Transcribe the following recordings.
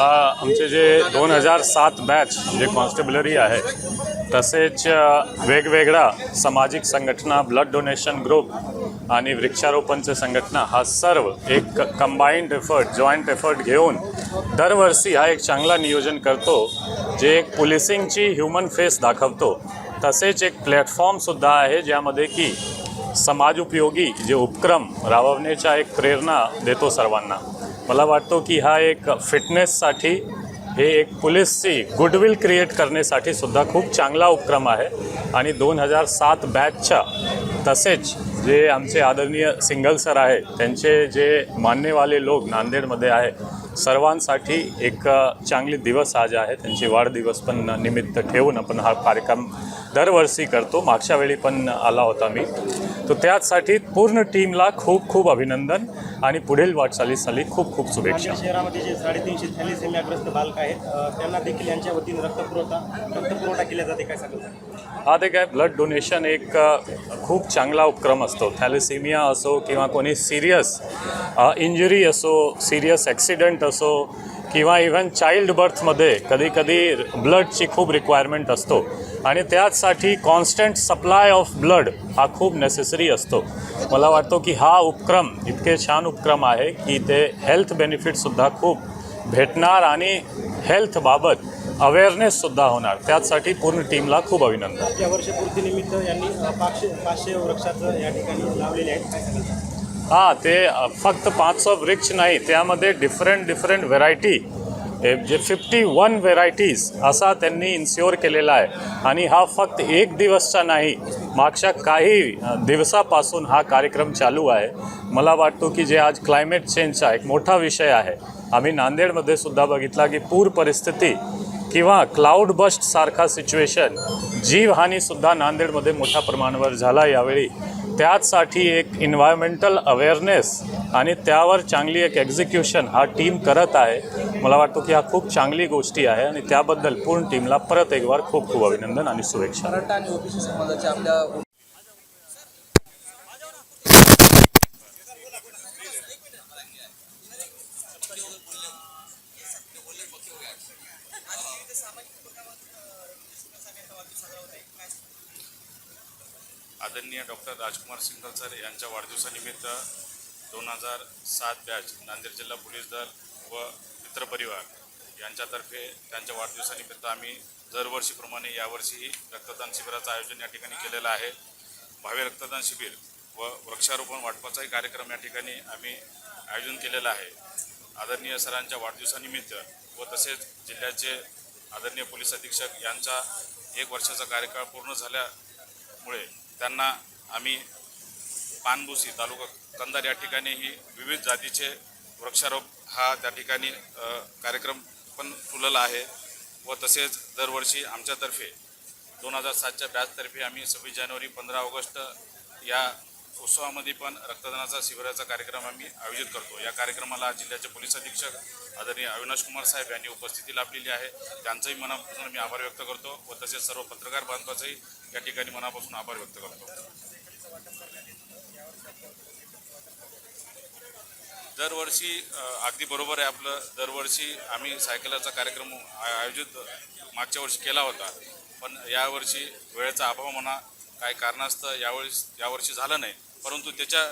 आमचे जे दोन हजार सात बॅच जे कॉन्स्टेबलरी आहे तसेच वेगवेगळ्या सामाजिक संघटना ब्लड डोनेशन ग्रुप आणि वृक्षारोपणचे संघटना हा सर्व एक कंबाईंड एफर्ट जॉईंट एफर्ट घेऊन दरवर्षी हा एक चांगला नियोजन करतो जे एक पोलिसिंगची ह्युमन फेस दाखवतो. तसेच एक प्लॅटफॉर्मसुद्धा आहे ज्यामध्ये की समाजोपयोगी जे उपक्रम राबवण्याच्या एक प्रेरणा देतो सर्वांना. मला वाटतो की हा एक फिटनेससाठी हे एक पुलिसची गुडविल क्रिएट करण्यासाठी सुद्धा खूप चांगला उपक्रम आहे. आणि दोन हजार सात बॅचच्या तसेच जे आमचे आदरणीय सिंगल सर आहे त्यांचे जे मान्यवाले लोक नांदेडमध्ये आहे सर्वांसाठी एक चांगली दिवस आज आहे. त्यांची वाढदिवस पण निमित्त ठेवून आपण हा कार्यक्रम दरवर्षी करतो. मागच्या वेळी पण आला होता मी. तर त्याचसाठी पूर्ण टीमला खूप खूप अभिनंदन. आणि पुढील वाटचालीसाठी खूप खूप शुभेच्छा. शहरामध्ये जे साडेतीनशे थॅलिसेमियाग्रस्त बालक आहेत त्यांना देखील यांच्या वतीने रक्तपुरवठा रक्तपुरवठा केला जाते काय सांगाल हा ते काय ब्लड डोनेशन एक खूप चांगला उपक्रम असतो. थॅलेसिमिया असो किंवा कोणी सिरियस इंजुरी असो सिरियस ॲक्सिडेंट असो किंवा इव्हन चाइल्ड बर्थमध्ये कधी कधी ब्लडची खूप रिक्वायरमेंट असतो. आणि त्याचसाठी कॉन्स्टंट सप्लाय ऑफ ब्लड हा खूप नेसेसरी असतो. मला वाटतो की हा उपक्रम इतके छान उपक्रम आहे की ते हेल्थ बेनिफिटसुद्धा खूप भेटणार आणि हेल्थबाबत अवेअरनेससुद्धा होणार. त्याचसाठी पूर्ण टीमला खूप अभिनंदन. या वर्षपूर्तीनिमित्त यांनी पाचशे पाचशे वृक्षाचं या ठिकाणी लावलेले आहेत. हां ते फक्त पाच सौ वृक्ष नाही त्यामध्ये डिफरंट डिफरंट व्हेरायटी जे फिफ्टी वन व्हेरायटीज असा त्यांनी इन्स्युअर केलेला आहे. आणि हा फक्त एक दिवसचा नाही मागच्या काही दिवसापासून हा कार्यक्रम चालू आहे. मला वाटतो की जे आज क्लायमेट चेंजचा एक मोठा विषय आहे. आम्ही नांदेडमध्ये सुद्धा बघितला की पूर परिस्थिती किंवा क्लाउड बस्ट सारखा सिच्युएशन जीवहानीसुद्धा नांदेडमध्ये मोठ्या प्रमाणावर झाला यावेळी. त्याचसाठी एक इन्व्हायरमेंटल अवेअरनेस आणि त्यावर चांगली एक एक्झिक्युशन हा टीम करत आहे. मला वाटतो की हा खूप चांगली गोष्टी आहे आणि त्याबद्दल पूर्ण टीमला परत एक वार खूप खूप अभिनंदन आणि शुभेच्छा. मराठा आणि ओबीसी समाजाच्या आपल्या आदरणीय डॉक्टर राजकुमार सिंगल सर यांच्या वाढदिवसानिमित्त दोन हजार सात बॅच नांदेड जिल्हा पोलीस दल व मित्रपरिवार यांच्यातर्फे त्यांच्या वाढदिवसानिमित्त आम्ही दरवर्षीप्रमाणे यावर्षीही रक्तदान शिबिराचं आयोजन या ठिकाणी केलेलं आहे. भावे रक्तदान शिबिर व वृक्षारोपण वाटपाचाही कार्यक्रम या ठिकाणी आम्ही आयोजन केलेला आहे. आदरणीय सरांच्या वाढदिवसानिमित्त व तसेच जिल्ह्याचे आदरणीय पोलीस अधीक्षक यांचा एक वर्षाचा कार्यकाळ पूर्ण झाल्यामुळे त्यांना आम्ही पानभुसी तालुका कंदार या ठिकाणी ही विविध जातीचे वृक्षारोप हा त्या ठिकाणी कार्यक्रम पण फुलला आहे. व तसेच दरवर्षी आमच्यातर्फे दोन हजार सातच्या बॅचतर्फे आम्ही सव्वीस जानेवारी पंधरा ऑगस्ट या उत्सवामध्ये पण रक्तदानाचा शिबिराचा कार्यक्रम आम्ही आयोजित करतो. या कार्यक्रमाला जिल्ह्याचे पोलीस अधीक्षक आदरणीय अविनाश कुमार साहेब यांनी उपस्थिती लाभलेली आहे. त्यांचंही मनापासून मी आभार व्यक्त करतो व तसेच सर्व पत्रकार बांधवाचंही या ठिकाणी मनापासून आभार व्यक्त करतो. दरवर्षी अगदी बरोबर आहे आपलं. दरवर्षी आम्ही सायकलाचा कार्यक्रम आयोजित मागच्या वर्षी केला होता. पण यावर्षी वेळेचा अभाव म्हणा काय कारणास्तव यावेळेस यावर्षी झालं नाही. परंतु त्याच्या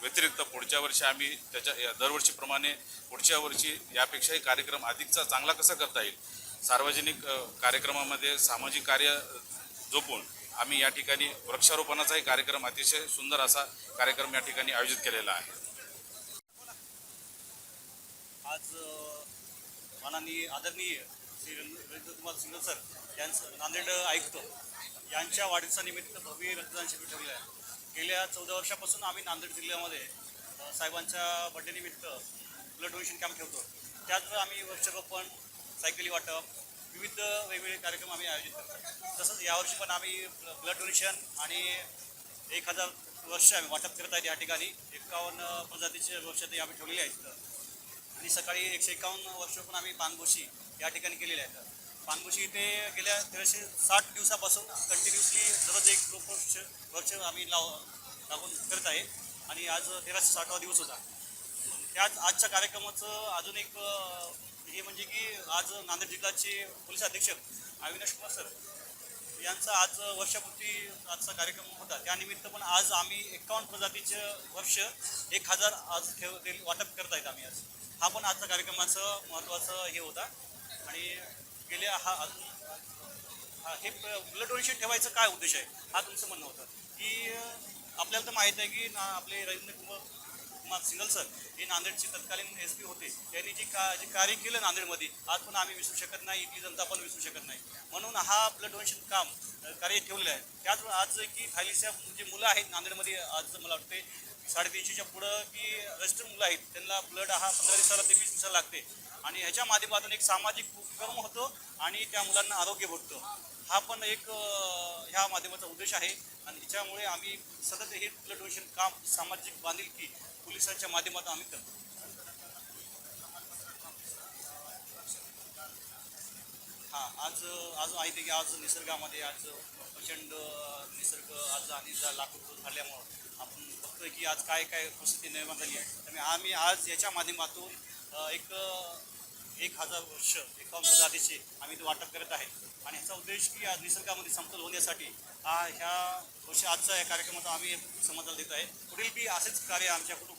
व्यतिरिक्त पुढच्या वर्षी आम्ही त्याच्या या दरवर्षीप्रमाणे पुढच्या वर्षी यापेक्षाही कार्यक्रम अधिकचा चांगला कसा करता येईल? सार्वजनिक कार्यक्रमामध्ये सामाजिक कार्य जोपून आम्ही या ठिकाणी वृक्षारोपणाचाही कार्यक्रम अतिशय सुंदर असा कार्यक्रम या ठिकाणी आयोजित केलेला आहे. आज माननीय आदरणीय श्री रवींद्र कुमार सिंग सर यांचं नांदेड आयुक्त यांच्या वाढदिवसानिमित्त भव्य रक्तदान शिबिर ठेवलं आहे गेल्या चौदा वर्षापासून आम्ही नांदेड जिल्ह्यामध्ये साहेबांच्या बड्डेनिमित्त ब्लड डोनेशन कॅम्प ठेवतो. त्याचबरोबर आम्ही वृक्षारोपण सायकली वाटप विविध वेगवेगळे कार्यक्रम आम्ही आयोजित करतो. तसंच यावर्षी पण आम्ही ब्लड डोनेशन आणि एक हजार वर्ष आम्ही वाटप करत आहेत या ठिकाणी. एकावन्न प्रजातीचे वृक्ष ते आम्ही ठेवलेले आहेत आणि सकाळी एकशे एकावन्न वर्ष पण आम्ही पानभोशी या ठिकाणी केलेले आहेत. पानबुशी इथे गेल्या तेराशे साठ दिवसापासून कंटिन्युअसली दररोज एक वृक्ष वृक्ष आम्ही लाव लागून करत आहे. आणि आज तेराशे साठवा दिवस होता. त्यात आजच्या कार्यक्रमाचं अजून एक हे म्हणजे की आज नांदेड जिल्ह्याचे पोलीस अधीक्षक अविनाश कुमार सर यांचा आज वर्षापूर्ती आजचा कार्यक्रम होता. त्यानिमित्त पण आज आम्ही एकावन्न प्रजातीचे वर्ष एक हजार आज ठेव वाटप करत आहेत आम्ही आज. हा पण आजचा कार्यक्रमाचं महत्त्वाचं हे होता. आणि केले हा हा हे ब्लड डोनेशन ठेवायचं काय उद्देश आहे? हा तुमचं म्हणणं होतं. की आपल्याला तर माहीत आहे की ना आपले रवींद्र कुमार कुमार सिंगल सर हे नांदेडचे तत्कालीन एस पी होते. त्यांनी जे का जे कार्य केलं नांदेडमध्ये आज पण आम्ही विसरू शकत नाही इथली जनता पण विसरू शकत नाही. म्हणून हा ब्लड डोनेशन काम कार्य ठेवलेलं आहे. त्याच आज की थायलिसिया जे मुलं आहेत नांदेडमध्ये आज मला वाटते साडेतीनशेच्या पुढं की रजिस्टर मुलं आहेत त्यांना ब्लड हा पंधरा दिवसाला ते वीस दिवसाला लागते. आणि ह्याच्या माध्यमातून एक सामाजिक उपक्रम होतो आणि त्या मुलांना आरोग्य भेटतं. हा पण एक ह्या माध्यमाचा उद्देश आहे. आणि ह्याच्यामुळे आम्ही सतत हे ब्लड डोनेशन काम सामाजिक बांधिलकी पोलिसांच्या माध्यमातून आम्ही करतो. हां आज आज माहिती आहे की आज निसर्गामध्ये आज प्रचंड निसर्ग आज आणि जा लाकूड झाल्यामुळं आपण वाटतं की आज काय काय परिस्थिती निर्माण झाली आहे. त्यामुळे आम्ही आज याच्या माध्यमातून एक एक हजार वर्ष एकावन्न प्रजातीचे आम्ही ते वाटप करत आहे. आणि ह्याचा उद्देश की आज निसर्गामध्ये समतोल होण्यासाठी हा ह्या वर्षी आजचा या कार्यक्रमाचा आम्ही समाजाला देत आहे. पुढील बी असेच कार्य आमच्या कुठे